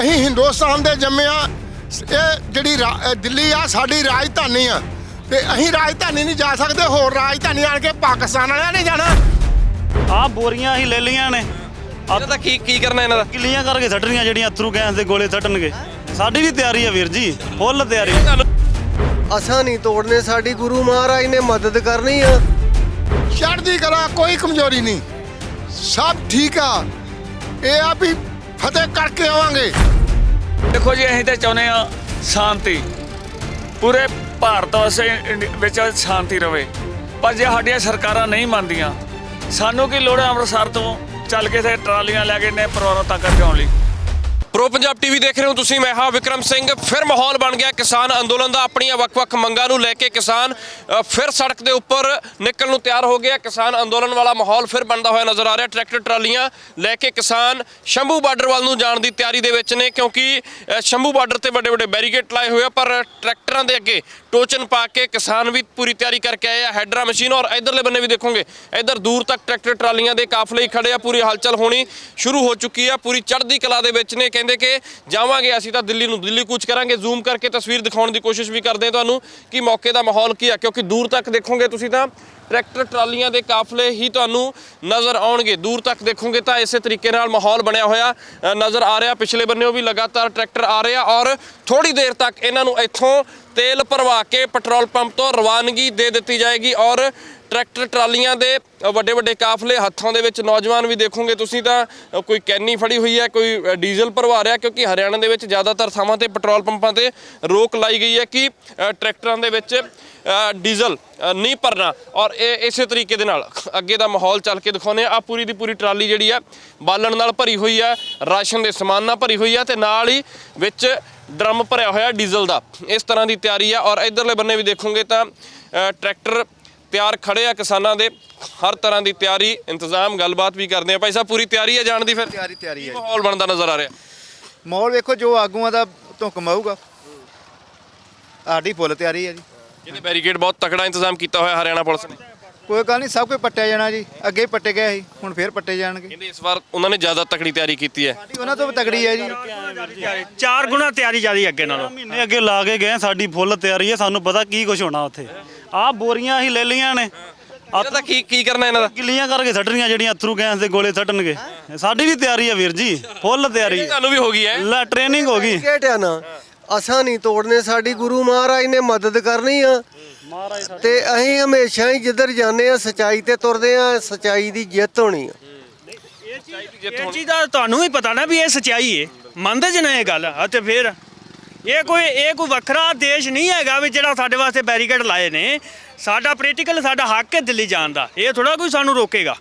ਅਸੀਂ ਹਿੰਦੁਸਤਾਨ ਦੇ ਜੰਮੇ ਆ। ਇਹ ਜਿਹੜੀ ਦਿੱਲੀ ਆ ਸਾਡੀ ਰਾਜਧਾਨੀ ਆ। ਤੇ ਅਸੀਂ ਰਾਜਧਾਨੀ ਨਹੀਂ ਜਾ ਸਕਦੇ ਹੋਰ ਰਾਜਧਾਨੀ ਆਣ ਕੇ ਪਾਕਿਸਤਾਨ ਵਾਲਿਆਂ ਨੇ ਜਾਣਾ। ਆਹ ਬੋਰੀਆਂ ਹੀ ਲੈ ਲੀਆਂ ਨੇ। ਇਹਨਾਂ ਦਾ ਕੀ ਕੀ ਕਰਨਾ ਇਹਨਾਂ ਦਾ? ਕਿੱਲੀਆਂ ਕਰਕੇ ਛੱਡਣੀਆਂ ਜਿਹੜੀਆਂ ਅਥਰੂ ਗੈਸ ਦੇ ਗੋਲੇ ਛੱਡਣਗੇ ਸਾਡੀ ਵੀ ਤਿਆਰੀ ਆ ਵੀਰ ਜੀ ਫੁੱਲ ਤਿਆਰੀ। ਅਸਾਂ ਨਹੀਂ ਤੋੜਨੇ ਸਾਡੀ ਗੁਰੂ ਮਹਾਰਾਜ ਨੇ ਮਦਦ ਕਰਨੀ ਆ। ਚੜ੍ਹਦੀ ਕਲਾ ਕੋਈ ਕਮਜ਼ੋਰੀ ਨਹੀਂ। ਸਭ ਠੀਕ ਆ। ਇਹ ਆ ਵੀ ਫਤਿਹ ਕਰਕੇ ਆਵਾਂਗੇ। ਦੇਖੋ ਜੀ, ਅਸੀਂ ਤਾਂ ਚਾਹੁੰਦੇ ਆ ਸ਼ਾਂਤੀ। ਪੂਰੇ ਭਾਰਤ ਵਾਸਤੇ ਇੰਡੀ- ਵਿੱਚ ਸ਼ਾਂਤੀ ਰਵੇ। ਪਰ ਜੇ ਸਾਡੀਆਂ ਸਰਕਾਰਾਂ ਨਹੀਂ ਮੰਨਦੀਆਂ, ਸਾਨੂੰ ਕੀ ਲੋੜ ਹੈ ਅੰਮ੍ਰਿਤਸਰ ਤੋਂ ਚੱਲ ਕੇ ਤੇ ਟਰਾਲੀਆਂ ਲੈ ਕੇ ਨੇ ਪਰਿਵਾਰਾਂ ਤੱਕ ਪਹੁੰਚਾਉਣ ਲਈ? ਪ੍ਰੋ ਪੰਜਾਬ ਟੀਵੀ ਦੇਖ ਰਹੇ ਹੋ ਤੁਸੀਂ, ਮੈਂ ਹਾਂ ਵਿਕਰਮ ਸਿੰਘ। ਫਿਰ ਮਾਹੌਲ ਬਣ ਗਿਆ ਕਿਸਾਨ ਅੰਦੋਲਨ ਦਾ, ਆਪਣੀਆਂ ਵੱਖ-ਵੱਖ ਮੰਗਾਂ ਨੂੰ ਲੈ ਕੇ ਕਿਸਾਨ ਫਿਰ ਸੜਕ ਦੇ ਉੱਪਰ ਨਿਕਲਣ ਨੂੰ ਤਿਆਰ ਹੋ ਗਿਆ। ਕਿਸਾਨ ਅੰਦੋਲਨ ਵਾਲਾ ਮਾਹੌਲ ਫਿਰ ਬਣਦਾ ਹੋਇਆ ਨਜ਼ਰ ਆ ਰਿਹਾ। ਟਰੈਕਟਰ, ਟਰਾਲੀਆਂ ਲੈ ਕੇ ਕਿਸਾਨ ਸ਼ੰਭੂ ਬਾਰਡਰ ਵੱਲ ਨੂੰ ਜਾਣ ਦੀ ਤਿਆਰੀ ਦੇ ਵਿੱਚ ਨੇ, ਕਿਉਂਕਿ ਸ਼ੰਭੂ ਬਾਰਡਰ ਤੇ ਵੱਡੇ-ਵੱਡੇ ਬੈਰੀਕੇਡ ਲਾਏ ਹੋਏ ਆ, ਪਰ ਟਰੈਕਟਰਾਂ ਦੇ ਅੱਗੇ ਟੋਚਨ ਪਾ ਕੇ ਕਿਸਾਨ ਵੀ ਪੂਰੀ ਤਿਆਰੀ ਕਰਕੇ ਆਏ ਆ। ਹੈਡਰਾ ਮਸ਼ੀਨ ਔਰ ਇਧਰਲੇ ਬੰਨੇ ਵੀ ਦੇਖੋਗੇ, ਇਧਰ ਦੂਰ ਤੱਕ ਟਰੈਕਟਰ ਟਰਾਲੀਆਂ ਦੇ ਕਾਫਲੇ ਹੀ ਖੜੇ ਆ। ਪੂਰੀ ਹਲਚਲ ਹੋਣੀ ਸ਼ੁਰੂ ਹੋ ਚੁੱਕੀ ਆ। ਪੂਰੀ ਚੜ੍ਹਦੀ ਕਲਾ ਦੇ ਵਿੱਚ ਨੇ। ਕਹਿੰਦੇ ਕਿ ਜਾਵਾਂਗੇ ਅਸੀਂ ਤਾਂ ਦਿੱਲੀ ਨੂੰ, ਦਿੱਲੀ ਕੂਚ ਕਰਾਂਗੇ। ਜ਼ੂਮ ਕਰਕੇ ਤਸਵੀਰ ਦਿਖਾਉਣ ਦੀ ਕੋਸ਼ਿਸ਼ ਵੀ ਕਰਦੇ ਹਾਂ ਤੁਹਾਨੂੰ ਕਿ ਮੌਕੇ ਦਾ ਮਾਹੌਲ ਕੀ ਆ। ਕਿਉਂਕਿ ਦੂਰ ਤੱਕ ਦੇਖੋਗੇ ਤੁਸੀਂ ਤਾਂ ਟਰੈਕਟਰ ਟਰਾਲੀਆਂ ਦੇ ਕਾਫਲੇ ਹੀ ਤੁਹਾਨੂੰ ਨਜ਼ਰ ਆਉਣਗੇ। ਦੂਰ ਤੱਕ ਦੇਖੋਗੇ ਤਾਂ ਇਸੇ ਤਰੀਕੇ ਨਾਲ ਮਾਹੌਲ ਬਣਿਆ ਹੋਇਆ ਨਜ਼ਰ ਆ ਰਿਹਾ। ਪਿਛਲੇ ਬੰਨਿਓ ਵੀ ਲਗਾਤਾਰ ਟਰੈਕਟਰ ਆ ਰਿਹਾ ਔਰ ਥੋੜੀ ਦੇਰ ਤੱਕ ਇਹਨਾਂ ਨੂੰ ਇੱਥੋਂ ਤੇਲ ਭਰਵਾ ਕੇ ਪੈਟਰੋਲ ਪੰਪ ਤੋਂ ਰਵਾਨਗੀ ਦੇ ਦਿੱਤੀ ਜਾਏਗੀ ਔਰ ਟਰੈਕਟਰ ਟਰਾਲੀਆਂ ਦੇ ਵੱਡੇ ਵੱਡੇ ਕਾਫਲੇ ਹੱਥਾਂ ਦੇ ਵਿੱਚ ਨੌਜਵਾਨ ਵੀ ਦੇਖੋਗੇ ਤੁਸੀਂ ਤਾਂ ਕੋਈ ਕੈਨੀ ਫੜੀ ਹੋਈ ਹੈ, ਕੋਈ ਡੀਜ਼ਲ ਭਰਵਾ ਰਿਹਾ ਕਿਉਂਕਿ ਹਰਿਆਣਾ ਦੇ ਵਿੱਚ ਜ਼ਿਆਦਾਤਰ ਥਾਵਾਂ ਤੇ ਪੈਟਰੋਲ ਪੰਪਾਂ ਤੇ ਰੋਕ ਲਾਈ ਗਈ ਹੈ ਕਿ ਟਰੈਕਟਰਾਂ ਦੇ ਵਿੱਚ ਡੀਜ਼ਲ ਨਹੀਂ ਭਰਨਾ। ਔਰ ਇਹ ਇਸੇ ਤਰੀਕੇ ਦੇ ਨਾਲ ਅੱਗੇ ਦਾ ਮਾਹੌਲ ਚੱਲ ਕੇ ਦਿਖਾਉਂਦੇ ਆ ਪੂਰੀ ਦੀ ਪੂਰੀ ਟਰਾਲੀ ਜਿਹੜੀ ਆ ਬਾਲਣ ਨਾਲ ਭਰੀ ਹੋਈ ਆ ਰਾਸ਼ਨ ਦੇ ਸਮਾਨ ਨਾਲ ਭਰੀ ਹੋਈ ਆ ਤੇ ਨਾਲ ਹੀ ਵਿੱਚ ਡਰਮ ਭਰਿਆ ਹੋਇਆ ਡੀਜ਼ਲ ਦਾ। ਇਸ ਤਰ੍ਹਾਂ ਦੀ ਤਿਆਰੀ ਆ। ਔਰ ਇਧਰਲੇ ਬੰਨੇ ਵੀ ਦੇਖੋਗੇ ਤਾਂ ਟਰੈਕਟਰ ਤਿਆਰ ਖੜੇ ਆ ਕਿਸਾਨਾਂ ਦੇ। ਹਰ ਤਰ੍ਹਾਂ ਦੀ ਤਿਆਰੀ ਇੰਤਜ਼ਾਮ ਗੱਲਬਾਤ ਵੀ ਕਰਦੇ ਆ। ਭਾਈ ਸਾਹਿਬ ਪੂਰੀ ਤਿਆਰੀ ਹੈ ਜਾਣ ਦੀ ਫਿਰ? ਤਿਆਰੀ ਤਿਆਰੀ ਹੈ। ਮਾਹੌਲ ਬਣਦਾ ਨਜ਼ਰ ਆ ਰਿਹਾ? ਮਾਹੌਲ ਵੇਖੋ ਜੋ ਆਗੂਆਂ ਦਾ ਤੋਂ ਕਮਾਊਗਾ ਸਾਡੀ ਫੁੱਲ ਤਿਆਰੀ ਹੈ ਜੀ। ਜਿਹਦੇ ਬੈਰੀਕੇਡ ਬਹੁਤ ਤਕੜਾ ਇੰਤਜ਼ਾਮ ਕੀਤਾ ਹੋਇਆ ਹਰਿਆਣਾ ਪੁਲਿਸ ਨੇ। ਕੋਈ ਗੱਲ ਨਹੀਂ ਸਭ ਕੁਝ ਪੱਟਿਆ ਜਾਣਾ ਜੀ। ਅੱਗੇ ਹੀ ਪੱਟੇ ਗਏ ਸੀ ਹੁਣ ਫੇਰ ਪੱਟੇ ਜਾਣਗੇ। ਕਹਿੰਦੇ ਇਸ ਵਾਰ ਉਹਨਾਂ ਨੇ ਜ਼ਿਆਦਾ ਤਕੜੀ ਤਿਆਰੀ ਕੀਤੀ ਹੈ। ਸਾਡੀ ਉਹਨਾਂ ਤੋਂ ਵੀ ਤਗੜੀ ਹੈ ਜੀ। ਚਾਰ ਗੁਣਾ ਤਿਆਰੀ ਜਿਆਦੀ ਅੱਗੇ ਨਾਲੋਂ। ਮਹੀਨੇ ਅੱਗੇ ਲਾ ਕੇ ਗਏ ਸਾਡੀ ਫੁੱਲ ਤਿਆਰੀ ਹੈ ਸਾਨੂੰ ਪਤਾ ਕੀ ਕੁਝ ਹੋਣਾ ਉੱਥੇ। ਆਹ ਬੋਰੀਆਂ ਹੀ ਲੈ ਲੀਆਂ ਨੇ। ਇਹਨਾਂ ਦਾ ਕੀ ਕੀ ਕਰਨਾ ਇਹਨਾਂ ਦਾ? ਕਿੱਲੀਆਂ ਕਰਕੇ ਛੱਡਣੀਆਂ ਜਿਹੜੀਆਂ ਅਥਰੂ ਗੈਸ ਦੇ ਗੋਲੇ ਛੱਡਣਗੇ ਸਾਡੀ ਵੀ ਤਿਆਰੀ ਆ ਵੀਰ ਜੀ ਫੁੱਲ ਤਿਆਰੀ। ਤੁਹਾਨੂੰ ਵੀ ਹੋ ਗਈ ਹੈ। ਲੈ ਟ੍ਰੇਨਿੰਗ ਹੋ ਗਈ। ਕਿਹਟਿਆ ਨਾ। ਅਸਾਂ ਨਹੀਂ ਤੋੜਨੇ ਸਾਡੀ ਗੁਰੂ ਮਹਾਰਾਜ ਨੇ ਮਦਦ ਕਰਨੀ ਆ। ਤੇ ਅਸੀਂ ਹਮੇਸ਼ਾ ਹੀ ਜਿੱਧਰ ਜਾਂਦੇ ਆ ਸਚਾਈ ਤੇ ਤੁਰਦੇ ਆ ਸਚਾਈ ਦੀ ਜਿੱਤ ਹੋਣੀ ਆ। ਇਹ ਚੀਜ਼ ਦਾ ਤੁਹਾਨੂੰ ਵੀ ਪਤਾ ਨਾ ਵੀ ਇਹ ਸਚਾਈ ਹੈ ਮੰਨਦੇ ਜੀ ਨਾ ਇਹ ਗੱਲ ਆ ਤੇ ਫਿਰ ਇਹ ਕੋਈ ਇਹ ਕੋਈ ਵੱਖਰਾ ਦੇਸ਼ ਨਹੀਂ ਹੈਗਾ ਵੀ ਜਿਹੜਾ ਸਾਡੇ ਵਾਸਤੇ ਬੈਰੀਕੇਡ ਲਾਏ ਨੇ। ਸਾਡਾ ਪੋਲੀਟੀਕਲ ਸਾਡਾ ਹੱਕ ਹੈ ਦਿੱਲੀ ਜਾਣ ਦਾ। ਇਹ ਥੋੜਾ ਕੋਈ ਸਾਨੂੰ ਰੋਕੇਗਾ।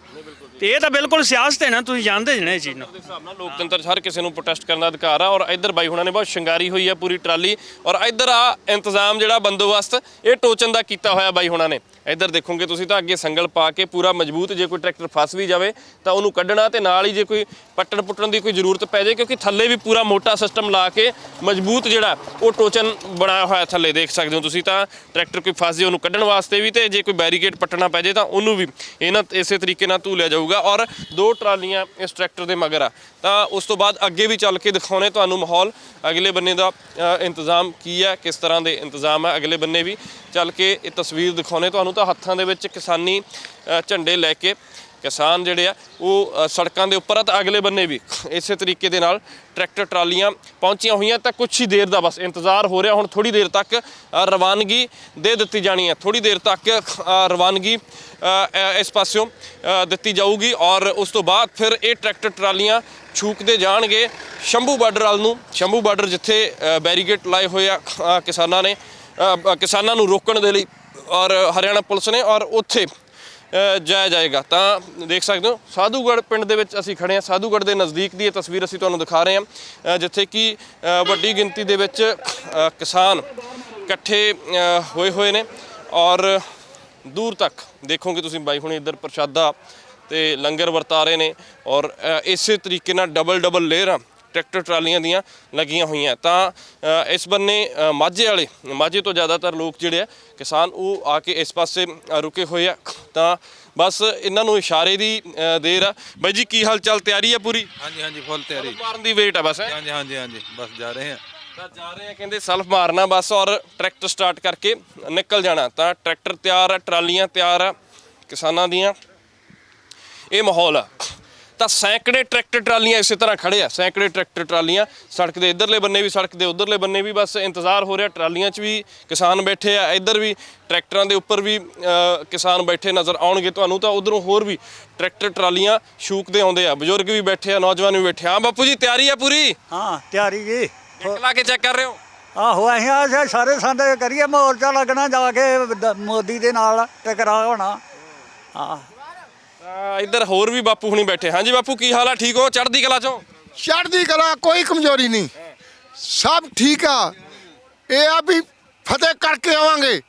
ਤੇ ਇਹ ਤਾਂ ਬਿਲਕੁਲ ਸਿਆਸਤ ਹੈ ਨਾ, ਤੁਸੀਂ ਜਾਣਦੇ ਜੀ ਇਹ ਚੀਜ਼ ਨੂੰ। ਹਿਸਾਬ ਨਾਲ ਲੋਕਤੰਤਰ 'ਚ ਹਰ ਕਿਸੇ ਨੂੰ ਪ੍ਰੋਟੈਸਟ ਕਰਨ ਦਾ ਅਧਿਕਾਰ ਆ, ਔਰ ਇੱਧਰ ਬਾਈ ਹੁਣਾਂ ਨੇ ਬਹੁਤ ਸ਼ਿੰਗਾਰੀ ਹੋਈ ਆ ਪੂਰੀ ਟਰਾਲੀ, ਔਰ ਇੱਧਰ ਆ ਇੰਤਜ਼ਾਮ ਜਿਹੜਾ ਬੰਦੋਬਸਤ, ਇਹ ਟੋਚਨ ਦਾ ਕੀਤਾ ਹੋਇਆ ਬਾਈ ਹੁਣਾਂ ਨੇ। ਇੱਧਰ ਦੇਖੋਗੇ ਤੁਸੀਂ ਤਾਂ ਅੱਗੇ ਸੰਗਲ ਪਾ ਕੇ ਪੂਰਾ ਮਜ਼ਬੂਤ ਜੇ ਕੋਈ ਟਰੈਕਟਰ ਫਸ ਵੀ ਜਾਵੇ ਤਾਂ ਉਹਨੂੰ ਕੱਢਣਾ ਤੇ ਨਾਲ ਹੀ ਜੇ ਕੋਈ ਪੱਟਣ ਪੁੱਟਣ ਦੀ ਕੋਈ ਜ਼ਰੂਰਤ ਪੈ ਜਾਏ ਕਿਉਂਕਿ ਥੱਲੇ ਵੀ ਪੂਰਾ ਮੋਟਾ ਸਿਸਟਮ ਲਾ ਕੇ ਮਜ਼ਬੂਤ ਜਿਹੜਾ ਉਹ ਟੋਚਨ ਬਣਾਇਆ ਹੋਇਆ ਥੱਲੇ ਦੇਖ ਸਕਦੇ ਹੋ ਤੁਸੀਂ ਤਾਂ। ਟਰੈਕਟਰ ਕੋਈ ਫਸ ਜੇ ਉਹਨੂੰ ਕੱਢਣ ਵਾਸਤੇ ਵੀ ਤੇ ਜੇ ਕੋਈ ਬੈਰੀਕੇਡ ਪੱਟਣਾ ਪੈ ਜਾਏ ਤਾਂ ਉਹਨੂੰ ਵੀ ਇਹਨਾਂ ਇਸੇ ਤਰੀਕੇ ਨਾਲ ਧੂਲਿਆ ਜਾਊਗਾ ਔਰ ਦੋ ਟਰਾਲੀਆਂ ਇਸ ਟਰੈਕਟਰ ਦੇ ਮਗਰ ਆ। ਤਾਂ ਉਸ ਤੋਂ ਬਾਅਦ ਅੱਗੇ ਵੀ ਚੱਲ ਕੇ ਦਿਖਾਉਣੇ ਤੁਹਾਨੂੰ ਮਾਹੌਲ। ਅਗਲੇ ਬੰਨੇ ਦਾ ਇੰਤਜ਼ਾਮ ਕੀ ਹੈ, ਕਿਸ ਤਰ੍ਹਾਂ ਦੇ ਇੰਤਜ਼ਾਮ ਹੈ, ਅਗਲੇ ਬੰਨੇ ਵੀ ਚੱਲ ਕੇ ਇਹ ਤਸਵੀਰ ਦਿਖਾਉਣੇ ਤੁਹਾਨੂੰ। ਤਾਂ ਹੱਥਾਂ ਦੇ ਵਿੱਚ ਕਿਸਾਨੀ ਝੰਡੇ ਲੈ ਕੇ ਕਿਸਾਨ ਜਿਹੜੇ ਆ, ਉਹ ਸੜਕਾਂ ਦੇ ਉੱਪਰ ਆ ਤਾਂ ਅਗਲੇ ਬੰਨੇ ਵੀ ਇਸੇ ਤਰੀਕੇ ਦੇ ਨਾਲ ਟਰੈਕਟਰ, ਟਰਾਲੀਆਂ ਪਹੁੰਚੀਆਂ ਹੋਈਆਂ ਤਾਂ ਕੁਝ ਹੀ ਦੇਰ ਦਾ ਬਸ ਇੰਤਜ਼ਾਰ ਹੋ ਰਿਹਾ। ਹੁਣ ਥੋੜੀ ਦੇਰ ਤੱਕ ਰਵਾਨਗੀ ਦੇ ਦਿੱਤੀ ਜਾਣੀ ਹੈ। ਥੋੜੀ ਦੇਰ ਤੱਕ ਰਵਾਨਗੀ ਇਸ ਪਾਸਿਓਂ ਦਿੱਤੀ ਜਾਊਗੀ ਔਰ ਉਸ ਤੋਂ ਬਾਅਦ ਫਿਰ ਇਹ ਟਰੈਕਟਰ, ਟਰਾਲੀਆਂ ਛੂਕਦੇ ਜਾਣਗੇ ਸ਼ੰਭੂ ਬਾਰਡਰ ਵੱਲ ਨੂੰ। ਸ਼ੰਭੂ ਬਾਰਡਰ ਜਿੱਥੇ ਬੈਰੀਗੇਟ ਲਾਏ ਹੋਏ ਆ ਕਿਸਾਨਾਂ ਨੇ ਕਿਸਾਨਾਂ ਨੂੰ ਰੋਕਣ ਦੇ ਲਈ ਔਰ ਹਰਿਆਣਾ ਪੁਲਿਸ ਨੇ ਔਰ ਉੱਥੇ ਜਾਇਆ ਜਾਏਗਾ। ਤਾਂ ਦੇਖ ਸਕਦੇ ਹੋ ਸਾਧੂਗੜ ਪਿੰਡ ਦੇ ਵਿੱਚ ਅਸੀਂ ਖੜੇ ਹਾਂ। ਸਾਧੂਗੜ ਦੇ ਨਜ਼ਦੀਕ ਦੀ ਇਹ ਤਸਵੀਰ ਅਸੀਂ ਤੁਹਾਨੂੰ ਦਿਖਾ ਰਹੇ ਹਾਂ ਜਿੱਥੇ ਕਿ ਵੱਡੀ ਗਿਣਤੀ ਦੇ ਵਿੱਚ ਕਿਸਾਨ ਇਕੱਠੇ ਹੋਏ ਹੋਏ ਨੇ। ਔਰ ਦੂਰ ਤੱਕ ਦੇਖੋਗੇ ਤੁਸੀਂ ਬਾਈ ਹੁਣੇ ਇੱਧਰ ਪ੍ਰਸ਼ਾਦਾ ਤੇ ਲੰਗਰ ਵਰਤਾ ਰਹੇ ਨੇ। ਔਰ ਇਸੇ ਤਰੀਕੇ ਨਾਲ ਡਬਲ ਡਬਲ ਲੇਅਰਾਂ ਟਰੈਕਟਰ ਟਰਾਲੀਆਂ ਦੀਆਂ ਲੱਗੀਆਂ ਹੋਈਆਂ। ਤਾਂ ਇਸ ਬੰਨੇ ਮਾਝੇ ਵਾਲੇ ਮਾਝੇ ਤੋਂ ਜ਼ਿਆਦਾਤਰ ਲੋਕ ਜਿਹੜੇ ਆ ਕਿਸਾਨ ਉਹ ਆ ਕੇ ਇਸ ਪਾਸੇ ਰੁਕੇ ਹੋਏ ਆ। ਤਾਂ ਬਸ ਇਹਨਾਂ ਨੂੰ ਇਸ਼ਾਰੇ ਦੀ ਦੇਰ ਆ। ਬਾਈ ਜੀ ਕੀ ਹਾਲ ਚਾਲ? ਤਿਆਰੀ ਆ ਪੂਰੀ? ਹਾਂਜੀ ਹਾਂਜੀ ਫੁੱਲ ਤਿਆਰੀ। ਮਾਰਨ ਦੀ ਵੇਟ ਆ ਬਸ? ਹਾਂਜੀ ਹਾਂਜੀ ਹਾਂਜੀ ਬਸ ਜਾ ਰਹੇ ਹਾਂ ਤਾਂ ਜਾ ਰਹੇ ਆ ਕਹਿੰਦੇ ਸੈਲਫ ਮਾਰਨਾ ਬਸ ਔਰ ਟਰੈਕਟਰ ਸਟਾਰਟ ਕਰਕੇ ਨਿਕਲ ਜਾਣਾ। ਤਾਂ ਟਰੈਕਟਰ ਤਿਆਰ ਆ ਟਰਾਲੀਆਂ ਤਿਆਰ ਆ ਕਿਸਾਨਾਂ ਦੀਆਂ। ਇਹ ਮਾਹੌਲ ਆ। ਤਾਂ ਸੈਂਕੜੇ ਟਰੈਕਟਰ ਟਰਾਲੀਆਂ ਇਸੇ ਤਰ੍ਹਾਂ ਖੜੇ ਆ। ਸੈਂਕੜੇ ਟਰੈਕਟਰ ਟਰਾਲੀਆਂ ਸੜਕ ਦੇ ਇਧਰਲੇ ਬੰਨੇ ਵੀ ਸੜਕ ਦੇ ਉਧਰਲੇ ਬੰਨੇ ਵੀ ਬਸ ਇੰਤਜ਼ਾਰ ਹੋ ਰਿਹਾ ਟਰਾਲੀਆਂ 'ਚ ਵੀ ਕਿਸਾਨ ਬੈਠੇ ਆ ਇੱਧਰ ਵੀ ਟਰੈਕਟਰਾਂ ਦੇ ਉੱਪਰ ਵੀ ਕਿਸਾਨ ਬੈਠੇ ਨਜ਼ਰ ਆਉਣਗੇ ਤੁਹਾਨੂੰ ਤਾਂ ਉਧਰੋਂ ਹੋਰ ਵੀ ਟਰੈਕਟਰ ਟਰਾਲੀਆਂ ਸ਼ੂਕਦੇ ਆਉਂਦੇ ਆ। ਬਜ਼ੁਰਗ ਵੀ ਬੈਠੇ ਆ ਨੌਜਵਾਨ ਵੀ ਬੈਠੇ ਆ। ਬਾਪੂ ਜੀ ਤਿਆਰੀ ਆ ਪੂਰੀ? ਹਾਂ ਤਿਆਰੀ ਜੀ। ਇੱਕ ਲਾ ਕੇ ਚੈੱਕ ਕਰ ਰਹੇ ਹੋ? ਆਹੋ ਅਸੀਂ ਆ ਸਾਰੇ ਸੰਦ ਕਰੀਏ ਮੋਰਚਾ ਲੱਗਣਾ ਜਾ ਕੇ ਮੋਦੀ ਦੇ ਨਾਲ ਟਕਰਾ ਹੋਣਾ। ਹਾਂ। ਤਾਂ ਇੱਧਰ ਹੋਰ ਵੀ ਬਾਪੂ ਹੁਣੀ ਬੈਠੇ। ਹਾਂਜੀ ਬਾਪੂ, ਕੀ ਹਾਲ ਆ? ਠੀਕ ਹੋ? ਚੜ੍ਹਦੀ ਕਲਾ ਚੋਂ? ਚੜ੍ਹਦੀ ਕਲਾ, ਕੋਈ ਕਮਜ਼ੋਰੀ ਨਹੀਂ। ਸਭ ਠੀਕ ਆ। ਇਹ ਆ ਵੀ ਫਤਿਹ ਕਰਕੇ ਆਵਾਂਗੇ।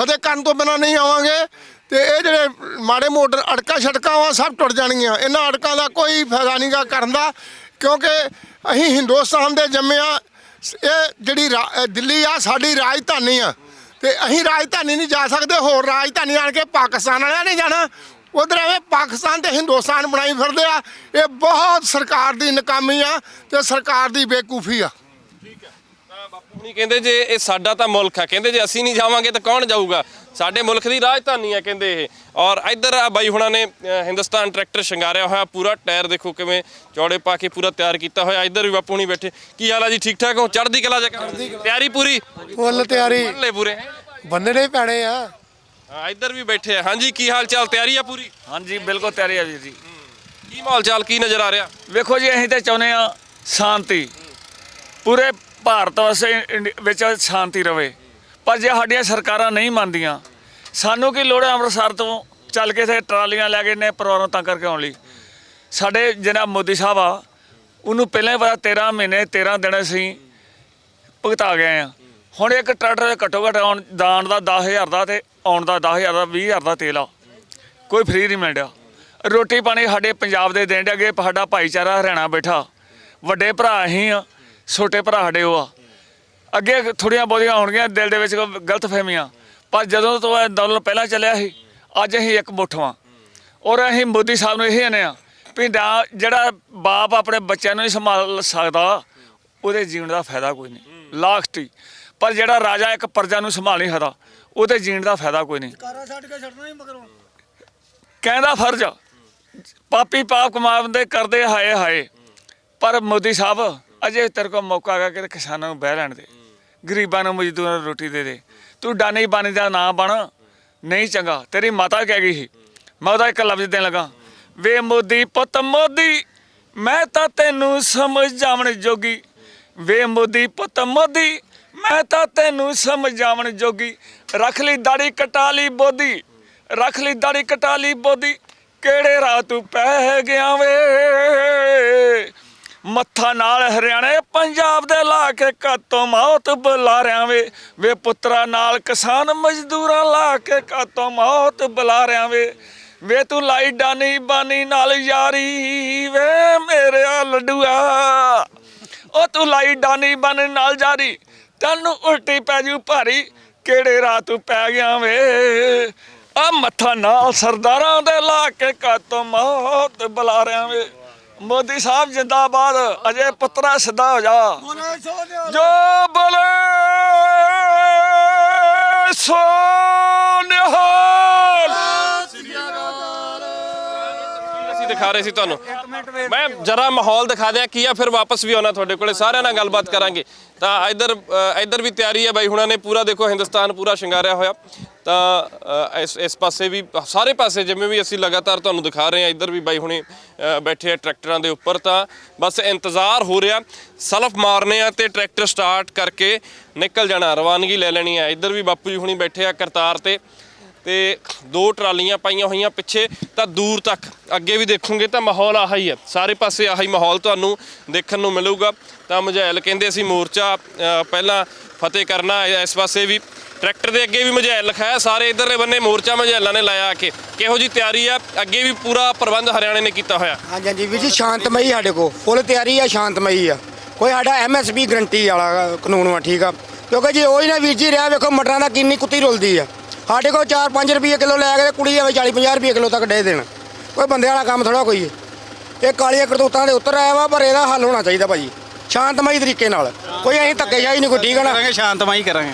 ਫਤਿਹ ਕਰਨ ਤੋਂ ਬਿਨਾ ਨਹੀਂ ਆਵਾਂਗੇ। ਤੇ ਇਹ ਜਿਹੜੇ ਮਾੜੇ ਮੋਟਰ ਅੜਕਾ ਛੜਕਾਂ ਵਾ, ਸਭ ਟੁੱਟ ਜਾਣਗੀਆਂ। ਇਹਨਾਂ ਅੜਕਾਂ ਦਾ ਕੋਈ ਫਾਇਦਾ ਨਹੀਂਗਾ ਕਰਨ ਦਾ, ਕਿਉਂਕਿ ਅਸੀਂ ਹਿੰਦੁਸਤਾਨ ਦੇ ਜੰਮੇ ਆ। ਇਹ ਜਿਹੜੀ ਰਾ- ਦਿੱਲੀ ਆ, ਸਾਡੀ ਰਾਜਧਾਨੀ ਆ। ਤੇ ਅਸੀਂ ਰਾਜਧਾਨੀ ਨਹੀਂ ਜਾ ਸਕਦੇ। ਹੋਰ ਰਾਜਧਾਨੀ ਆਣ ਕੇ ਪਾਕਿਸਤਾਨ ਵਾਲਿਆਂ ਨੇ ਜਾਣਾ। ਉਧਰ ਐਵੇਂ ਪਾਕਿਸਤਾਨ ਤੇ ਹਿੰਦੁਸਤਾਨ ਬਣਾਈ ਫਿਰਦੇ ਆ। ਇਹ ਬਹੁਤ ਸਰਕਾਰ ਦੀ ਨਾਕਾਮੀ ਆ ਤੇ ਸਰਕਾਰ ਦੀ ਬੇਕੂਫੀ ਆ। ਤਾਂ ਬਾਪੂ ਹੁਣੀ ਕਹਿੰਦੇ ਜੇ ਇਹ ਸਾਡਾ ਤਾਂ ਮੁਲਕ ਆ ਕਹਿੰਦੇ ਜੇ ਅਸੀਂ ਨਹੀਂ ਜਾਵਾਂਗੇ ਤਾਂ ਕੌਣ ਜਾਊਗਾ? ਸਾਡੇ ਮੁਲਕ ਦੀ ਰਾਜਧਾਨੀ ਆ ਕਹਿੰਦੇ ਇਹ। ਔਰ ਇੱਧਰ ਆ ਬਾਈ ਹੁਣਾਂ ਨੇ ਅ, ਹਿੰਦੁਸਤਾਨ ਟਰੈਕਟਰ ਸ਼ਿੰਗਾਰਿਆ ਹੋਇਆ ਪੂਰਾ ਟਾਇਰ ਦੇਖੋ ਕਿਵੇਂ ਚੌੜੇ ਪਾ ਕੇ ਪੂਰਾ ਤਿਆਰ ਕੀਤਾ ਹੋਇਆ। ਇੱਧਰ ਵੀ ਬਾਪੂ ਹੁਣੀ ਬੈਠੇ। ਕੀ ਹਾਲ ਆ ਜੀ ਠੀਕ ਠਾਕ ਹੋ? ਚੜ੍ਹਦੀ ਕਲਾ ਜਾ ਤਿਆਰੀ ਪੂਰੀ? ਫੁੱਲ ਤਿਆਰੀ। ਲੈ ਪੂਰੇ। ਬੰਨਣੇ ਪੈਣੇ ਆ। ਹਾਂ ਇੱਧਰ ਵੀ ਬੈਠੇ ਆ। ਹਾਂਜੀ ਕੀ ਹਾਲ ਚਾਲ? ਤਿਆਰੀ ਆ ਪੂਰੀ? ਹਾਂਜੀ ਬਿਲਕੁਲ ਤਿਆਰੀ ਆ ਵੀਰ ਜੀ। ਕੀ ਮਾਹੌਲ ਚਾਲ ਕੀ ਨਜ਼ਰ ਆ ਰਿਹਾ? ਵੇਖੋ ਜੀ ਅਸੀਂ ਤਾਂ ਚਾਹੁੰਦੇ ਆ ਸ਼ਾਂਤੀ। ਪੂਰੇ ਭਾਰਤ ਵਾਸਤੇ ਵਿੱਚ ਸ਼ਾਂਤੀ ਰਵੇ। ਪਰ ਜੇ ਸਾਡੀਆਂ ਸਰਕਾਰਾਂ ਨਹੀਂ ਮੰਨਦੀਆਂ ਸਾਨੂੰ ਕੀ ਲੋੜ ਹੈ ਅੰਮ੍ਰਿਤਸਰ ਤੋਂ ਚੱਲ ਕੇ ਇੱਥੇ ਟਰਾਲੀਆਂ ਲੈ ਕੇ ਨੇ ਪਰਿਵਾਰਾਂ ਤਾਂ ਕਰਕੇ ਆਉਣ ਲਈ? ਸਾਡੇ ਜਨਾਬ ਮੋਦੀ ਸਾਹਿਬ ਆ ਉਹਨੂੰ ਪਹਿਲਾਂ ਹੀ ਪਤਾ 13 ਮਹੀਨੇ 13 ਦਿਨ ਅਸੀਂ ਭੁਗਤਾ ਗਏ ਆ। ਹੁਣ ਇੱਕ ਟਰੈਕਟਰ ਘੱਟੋ ਘੱਟ ਆਉਣ ਦਾਣ ਦਾ 10000 ਦਾ ਤੇ ਆਉਣ ਦਾ 10000 ਦਾ 20000 ਦਾ ਤੇਲ ਆ। ਕੋਈ ਫ੍ਰੀ ਨਹੀਂ ਮਿਲਿਆ ਰੋਟੀ ਪਾਣੀ ਸਾਡੇ ਪੰਜਾਬ ਦੇ ਦੇਣ ਦੇ ਅੱਗੇ ਸਾਡਾ ਭਾਈਚਾਰਾ ਹਰਿਆਣਾ ਬੈਠਾ। ਵੱਡੇ ਭਰਾ ਅਸੀਂ ਆ, ਛੋਟੇ ਭਰਾ ਸਾਡੇ ਉਹ ਆ। ਅੱਗੇ ਥੋੜੀਆਂ ਬਹੁਤੀਆਂ ਹੋਣਗੀਆਂ, ਦਿਲ ਦੇ ਵਿੱਚ ਗਲਤ ਫਹਿਮੀਆਂ। ਪਰ ਜਦੋਂ ਤੋਂ ਇਹ ਅੰਦੋਲਨ ਪਹਿਲਾਂ ਚੱਲਿਆ ਸੀ, ਅੱਜ ਅਸੀਂ ਇੱਕ ਮੁੱਠਵਾਂ ਔਰ ਅਸੀਂ ਮੋਦੀ ਸਾਹਿਬ ਨੂੰ ਇਹ ਕਹਿੰਦੇ ਆ ਵੀ ਨਾ ਜਿਹੜਾ ਬਾਪ ਆਪਣੇ ਬੱਚਿਆਂ ਨੂੰ ਨਹੀਂ ਸੰਭਾਲ ਸਕਦਾ, ਉਹਦੇ ਜੀਵਨ ਦਾ ਫਾਇਦਾ ਕੋਈ ਨਹੀਂ। ਲਾਸਟ ਪਰ ਜਿਹੜਾ ਰਾਜਾ ਇੱਕ ਪ੍ਰਜਾ ਨੂੰ ਸੰਭਾਲ ਨਹੀਂ ਸਕਦਾ ਉਹਦੇ ਜੀਣ ਦਾ ਫਾਇਦਾ ਕੋਈ ਨਹੀਂ। ਕਾਰਾ ਛੱਡ ਕੇ ਛੱਡਣਾ ਹੀ ਮਗਰੋਂ। ਕਹਿੰਦਾ ਫਰਜ਼ ਆ। ਪਾਪੀ ਪਾਪ ਕਮਾਉਂਦੇ ਕਰਦੇ ਹਾਏ ਹਾਏ। ਪਰ ਮੋਦੀ ਸਾਹਿਬ ਅਜੇ ਤੇਰੇ ਕੋਲ ਮੌਕਾ ਹੈਗਾ ਕਿ ਕਿਸਾਨਾਂ ਨੂੰ ਬਹਿ ਲੈਣ ਦੇ ਗਰੀਬਾਂ ਨੂੰ ਮਜ਼ਦੂਰਾਂ ਨੂੰ ਰੋਟੀ ਦੇ ਦੇ। ਤੂੰ ਡਾਨੀ ਬਾਨੀ ਦਾ ਨਾਂ ਬਣ ਨਹੀਂ ਚੰਗਾ ਤੇਰੀ ਮਾਤਾ ਕਹਿ ਗਈ ਸੀ। ਮੈਂ ਉਹਦਾ ਇੱਕ ਲਫ਼ਜ਼ ਦੇਣ ਲੱਗਾ ਵੇ ਮੋਦੀ ਪੁੱਤ ਮੋਦੀ ਮੈਂ ਤਾਂ ਤੈਨੂੰ ਸਮਝਾਵਣ ਜੋਗੀ। ਵੇ ਮੋਦੀ ਪੁੱਤ ਮੋਦੀ ਮੈਂ ਤਾਂ ਤੈਨੂੰ ਸਮਝਾਵਣ ਜੋਗੀ। ਰੱਖ ਲਈ ਦਾੜੀ ਕਟਾ ਲਈ ਬੋਦੀ। ਰੱਖ ਲਈ ਦਾੜੀ ਕਟਾ ਲਈ ਬੋਦੀ। ਕਿਹੜੇ ਰਾਹ ਤੂੰ ਪੈ ਗਿਆ ਵੇ? ਮੱਥਾ ਨਾਲ ਹਰਿਆਣੇ, ਪੰਜਾਬ ਦੇ ਲਾ ਕੇ ਕਾਤੋਂ ਮੌਤ ਬੁਲਾ ਰਿਆਂ ਵੇ। ਵੇ ਪੁੱਤਰਾ ਨਾਲ ਕਿਸਾਨ ਮਜ਼ਦੂਰਾਂ ਲਾ ਕੇ ਕਾਤੋਂ ਮੌਤ ਬੁਲਾ ਰਿਆਂ ਵੇ। ਵੇ ਤੂੰ ਲਾਈ ਡਾਨੀ ਬਾਨੀ ਨਾਲ ਯਾਰੀ ਵੇ ਮੇਰਿਆ ਲੱਡੂਆ। ਉਹ ਤੂੰ ਲਾਈ ਡਾਨੀ ਬਾਨੀ ਨਾਲ ਜਾਰੀ ਤੈਨੂੰ ਉਲਟੀ ਪੈ ਜੂ ਭਾਰੀ ਕਿਹੜੇ ਰਾਹ ਤੂੰ ਪੈ ਗਿਆ ਵੇ? ਆ ਮੱਥਾ ਨਾਲ ਸਰਦਾਰਾਂ ਦੇ ਲਾ ਕੇ ਕਾਤੋਂ ਮੌਤ ਬੁਲਾ ਰਿਆਂ ਵੇ। ਮੋਦੀ ਸਾਹਿਬ ਜਿੰਦਾਬਾਦ ਅਜੇ ਪੁੱਤਰਾ ਸਿੱਧਾ ਹੋ ਜਾ। ਜੋ ਬੋਲੇ ਸੋ ਨਿਹਾਲ। ਦਿਖਾ ਰਹੇ ਸੀ ਤੁਹਾਨੂੰ। ਮੈਂ ਜਰਾ ਮਾਹੌਲ ਦਿਖਾ ਦਿਆਂ ਕੀ ਆ ਫਿਰ ਵਾਪਸ ਵੀ ਆਉਣਾ ਤੁਹਾਡੇ ਕੋਲੇ ਸਾਰਿਆਂ ਨਾਲ ਗੱਲਬਾਤ ਕਰਾਂਗੇ। ਤਾਂ ਇੱਧਰ ਅ, ਇੱਧਰ ਵੀ ਤਿਆਰੀ ਹੈ ਬਾਈ ਹੁਣਾਂ ਨੇ ਪੂਰਾ ਦੇਖੋ ਹਿੰਦੁਸਤਾਨ ਪੂਰਾ ਸ਼ਿੰਗਾਰਿਆ ਹੋਇਆ। ਤਾਂ ਇਸ ਇਸ ਪਾਸੇ ਵੀ ਸਾਰੇ ਪਾਸੇ ਜਿਵੇਂ ਵੀ ਅਸੀਂ ਲਗਾਤਾਰ ਤੁਹਾਨੂੰ ਦਿਖਾ ਰਹੇ ਹਾਂ ਇੱਧਰ ਵੀ ਬਾਈ ਹੁਣੇ ਬੈਠੇ ਆ ਟਰੈਕਟਰਾਂ ਦੇ ਉੱਪਰ ਤਾਂ ਬਸ ਇੰਤਜ਼ਾਰ ਹੋ ਰਿਹਾ ਸਲਫ ਮਾਰਨੇ ਆ ਤੇ ਟਰੈਕਟਰ ਸਟਾਰਟ ਕਰਕੇ ਨਿਕਲ ਜਾਣਾ ਰਵਾਨਗੀ ਲੈ ਲੈਣੀ ਆ। ਇੱਧਰ ਵੀ ਬਾਪੂ ਜੀ ਹੁਣੀ ਬੈਠੇ ਆ ਕਰਤਾਰ ਤੇ। ਤੇ ਦੋ ਟਰਾਲੀਆਂ ਪਾਈਆਂ ਹੋਈਆਂ ਪਿੱਛੇ, ਤਾਂ ਦੂਰ ਤੱਕ। ਅੱਗੇ ਵੀ ਦੇਖੋਗੇ ਤਾਂ ਮਾਹੌਲ ਆਹਾ ਹੀ ਹੈ। ਸਾਰੇ ਪਾਸੇ ਆਹਾ ਹੀ ਮਾਹੌਲ ਤੁਹਾਨੂੰ ਦੇਖਣ ਨੂੰ ਮਿਲੂਗਾ। ਤਾਂ ਮਝੈਲ ਕਹਿੰਦੇ ਅਸੀਂ ਮੋਰਚਾ ਪਹਿਲਾਂ ਫਤਿਹ ਕਰਨਾ ਇਸ ਪਾਸੇ ਵੀ। ਟਰੈਕਟਰ ਦੇ ਅੱਗੇ ਵੀ ਮਝੈਲ ਲਿਖਾਇਆ, ਸਾਰੇ ਇਧਰਲੇ ਬੰਨੇ ਮੋਰਚਾ ਮਝੈਲਾਂ ਨੇ ਲਾਇਆ ਆ ਕੇ। ਕਿਹੋ ਜੀ ਤਿਆਰੀ ਆ? ਅੱਗੇ ਵੀ ਪੂਰਾ ਪ੍ਰਬੰਧ ਹਰਿਆਣੇ ਨੇ ਕੀਤਾ ਹੋਇਆ। ਹਾਂਜੀ ਹਾਂਜੀ ਵੀਰ ਜੀ, ਸ਼ਾਂਤਮਈ ਸਾਡੇ ਕੋਲ। ਫੁੱਲ ਤਿਆਰੀ ਆ, ਸ਼ਾਂਤਮਈ ਆ। ਕੋਈ ਸਾਡਾ ਐਮਐਸਪੀ ਗਰੰਟੀ ਵਾਲਾ ਕਾਨੂੰਨ ਵਾ, ਠੀਕ ਆ। ਕਿਉਂਕਿ ਜੇ ਉਹ ਹੀ ਨਾ ਵੀਰ ਜੀ ਰਿਹਾ, ਵੇਖੋ ਮਟਰਾਂ ਦਾ ਕਿੰਨੀ ਕੁੱਤੀ ਰੁਲਦੀ ਆ। ਸਾਡੇ ਕੋਲ 4-5 ਰੁਪਏ ਕਿਲੋ ਲੈ ਕੇ ਕੁੜੀ ਐਵੇਂ 40-50 ਰੁਪਏ ਕਿਲੋ ਤੱਕ ਦੇ ਦੇਣ। ਕੋਈ ਬੰਦੇ ਵਾਲਾ ਕੰਮ ਥੋੜਾ ਕੋਈ ਇਹ ਕਾਲੀਆਂ ਕਰਤੂਤਾਂ ਦੇ ਉੱਤਰ ਆਇਆ ਵਾ ਪਰ ਇਹਦਾ ਹੱਲ ਹੋਣਾ ਚਾਹੀਦਾ ਭਾਜੀ ਸ਼ਾਂਤਮਈ ਤਰੀਕੇ ਨਾਲ। ਕੋਈ ਅਸੀਂ ਧੱਕੇ ਜਾਈ ਨਹੀਂ ਕੋਈ ਠੀਕ ਹੈ ਨਾ। ਕਰਾਂਗੇ ਸ਼ਾਂਤਮਈ ਕਰਾਂਗੇ।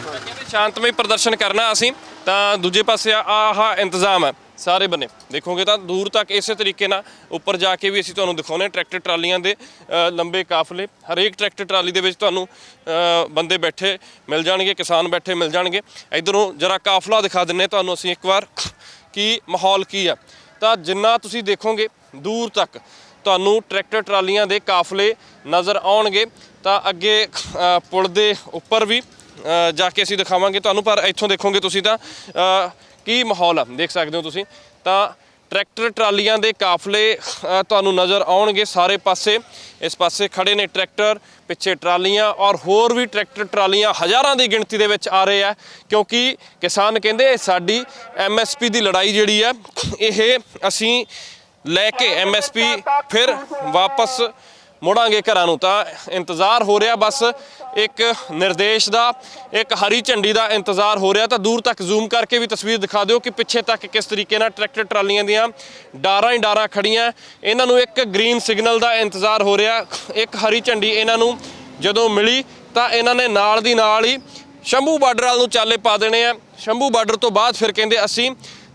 ਸ਼ਾਂਤਮਈ ਪ੍ਰਦਰਸ਼ਨ ਕਰਨਾ ਅਸੀਂ ਤਾਂ ਦੂਜੇ ਪਾਸੇ ਆਹ ਇੰਤਜ਼ਾਮ ਹੈ। ਸਾਰੇ ਬੰਨੇ। ਦੇਖੋਗੇ ਤਾਂ ਦੂਰ ਤੱਕ ਇਸੇ ਤਰੀਕੇ ਨਾਲ ਉੱਪਰ ਜਾ ਕੇ ਵੀ ਅਸੀਂ ਤੁਹਾਨੂੰ ਦਿਖਾਉਨੇ ਟਰੈਕਟਰ ਟਰਾਲੀਆਂ ਦੇ ਲੰਬੇ ਕਾਫਲੇ। ਹਰੇਕ ਟਰੈਕਟਰ ਟਰਾਲੀ ਦੇ ਵਿੱਚ ਤੁਹਾਨੂੰ ਬੰਦੇ ਬੈਠੇ, ਮਿਲ ਜਾਣਗੇ, ਕਿਸਾਨ ਬੈਠੇ, ਮਿਲ ਜਾਣਗੇ। ਇਧਰੋਂ ਜਰਾ ਕਾਫਲਾ ਦਿਖਾ ਦਿੰਨੇ ਤੁਹਾਨੂੰ ਅਸੀਂ ਇੱਕ ਵਾਰ ਕੀ ਮਾਹੌਲ ਕੀ ਆ। ਤਾਂ ਜਿੰਨਾ ਤੁਸੀਂ ਦੇਖੋਗੇ ਦੂਰ ਤੱਕ ਤੁਹਾਨੂੰ ਟਰੈਕਟਰ ਟਰਾਲੀਆਂ ਦੇ ਕਾਫਲੇ ਨਜ਼ਰ ਆਉਣਗੇ। ਤਾਂ ਅੱਗੇ ਪੁਲ ਦੇ ਉੱਪਰ ਵੀ ਜਾ ਕੇ ਅਸੀਂ ਦਿਖਾਵਾਂਗੇ ਤੁਹਾਨੂੰ, ਪਰ ਇੱਥੋਂ ਦੇਖੋਗੇ ਤੁਸੀਂ ਤਾਂ ਕੀ ਮਾਹੌਲ ਆ? ਦੇਖ ਸਕਦੇ ਹੋ ਤੁਸੀਂ। ਤਾਂ ਟਰੈਕਟਰ ਟਰਾਲੀਆਂ ਦੇ ਕਾਫਲੇ ਤੁਹਾਨੂੰ ਨਜ਼ਰ ਆਉਣਗੇ ਸਾਰੇ ਪਾਸੇ। ਇਸ ਪਾਸੇ ਖੜੇ ਨੇ ਟਰੈਕਟਰ, ਪਿੱਛੇ ਟਰਾਲੀਆਂ ਔਰ ਹੋਰ ਵੀ ਟਰੈਕਟਰ ਟਰਾਲੀਆਂ ਹਜ਼ਾਰਾਂ ਦੀ ਗਿਣਤੀ ਦੇ ਵਿੱਚ ਆ ਰਹੇ ਆ। ਕਿਉਂਕਿ ਕਿਸਾਨ ਕਹਿੰਦੇ ਇਹ ਸਾਡੀ ਐਮਐਸਪੀ ਦੀ ਲੜਾਈ ਜਿਹੜੀ ਆ, ਇਹ ਅਸੀਂ ਲੈ ਕੇ ਐਮਐਸਪੀ ਫਿਰ ਵਾਪਸ ਮੁੜਾਂਗੇ ਘਰਾਂ ਨੂੰ। ਤਾਂ ਇੰਤਜ਼ਾਰ ਹੋ ਰਿਹਾ ਬਸ ਇੱਕ ਨਿਰਦੇਸ਼ ਦਾ, ਇੱਕ ਹਰੀ ਝੰਡੀ ਦਾ ਇੰਤਜ਼ਾਰ ਹੋ ਰਿਹਾ। ਤਾਂ ਦੂਰ ਤੱਕ ਜ਼ੂਮ ਕਰਕੇ ਵੀ ਤਸਵੀਰ ਦਿਖਾ ਦਿਓ ਕਿ ਪਿੱਛੇ ਤੱਕ ਕਿਸ ਤਰੀਕੇ ਨਾਲ ਟਰੈਕਟਰ ਟਰਾਲੀਆਂ ਦੀਆਂ ਡਾਰਾਂ ਹੀ ਡਾਰਾਂ ਖੜੀਆਂ। ਇਹਨਾਂ ਨੂੰ ਇੱਕ ਗ੍ਰੀਨ ਸਿਗਨਲ ਦਾ ਇੰਤਜ਼ਾਰ ਹੋ ਰਿਹਾ। ਇੱਕ ਹਰੀ ਝੰਡੀ ਇਹਨਾਂ ਨੂੰ ਜਦੋਂ ਮਿਲੀ ਤਾਂ ਇਹਨਾਂ ਨੇ ਨਾਲ ਦੀ ਨਾਲ ਹੀ ਸ਼ੰਭੂ ਬਾਰਡਰ ਵੱਲ ਨੂੰ ਚਾਲੇ ਪਾ ਦੇਣੇ ਆ। ਸ਼ੰਭੂ ਬਾਰਡਰ ਤੋਂ ਬਾਅਦ ਫਿਰ ਕਹਿੰਦੇ ਅਸੀਂ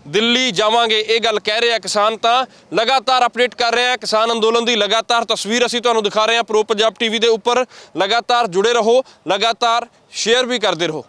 ਦਿੱਲੀ ਜਾਵਾਂਗੇ, ਇਹ ਗੱਲ ਕਹਿ ਰਹੇ ਆ ਕਿਸਾਨ ਤਾਂ ਲਗਾਤਾਰ ਅਪਡੇਟ ਕਰ ਰਹੇ ਆ ਕਿਸਾਨ ਅੰਦੋਲਨ ਦੀ ਲਗਾਤਾਰ ਤਸਵੀਰ ਅਸੀਂ ਤੁਹਾਨੂੰ ਦਿਖਾ ਰਹੇ ਆ ਪ੍ਰੋ ਪੰਜਾਬ ਟੀਵੀ ਦੇ ਉੱਪਰ। ਲਗਾਤਾਰ ਜੁੜੇ ਰਹੋ, ਲਗਾਤਾਰ ਸ਼ੇਅਰ ਵੀ ਕਰਦੇ ਰਹੋ।